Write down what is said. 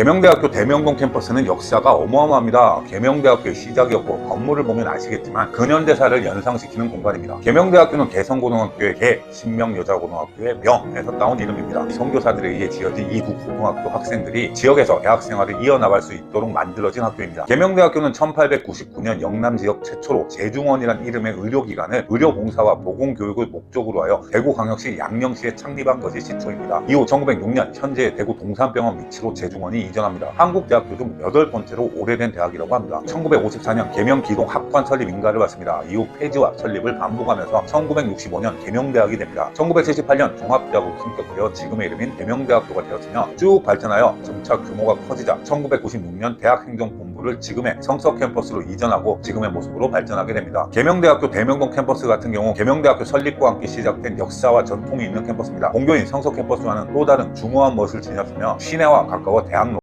계명대학교 대명동 캠퍼스는 역사가 어마어마합니다. 계명대학교의 시작이었고 건물을 보면 아시겠지만 근현대사를 연상시키는 공간입니다. 계명대학교는 개성고등학교의 개, 신명여자고등학교의 명에서 따온 이름입니다. 선교사들에 의해 지어진 이 두 고등학교 학생들이 지역에서 대학 생활을 이어나갈 수 있도록 만들어진 학교입니다. 계명대학교는 1899년 영남 지역 최초로 재중원이란 이름의 의료기관을 의료봉사와 보건교육을 목적으로 하여 대구광역시 양령시에 창립한 것이 시초입니다. 이후 1906년 현재 대구 동산병원 위치로 재중원이 이전합니다. 한국대학교 중 여덟 번째로 오래된 대학이라고 합니다. 1954년 계명기동 학관 설립 인가를 받습니다. 이후 폐지와 설립을 반복하면서 1965년 계명대학이 됩니다. 1978년 종합대학으로 승격되어 지금의 이름인 계명대학교가 되었으며 쭉 발전하여 점차 규모가 커지자 1996년 대학행정본부를 지금의 성서 캠퍼스로 이전하고 지금의 모습으로 발전하게 됩니다. 계명대학교 대명동 캠퍼스 같은 경우 계명대학교 설립과 함께 시작된 역사와 전통이 있는 캠퍼스입니다. 공교인 성서 캠퍼스와는 또 다른 중후한 멋을 지녔으며 시내와 가까워 대학로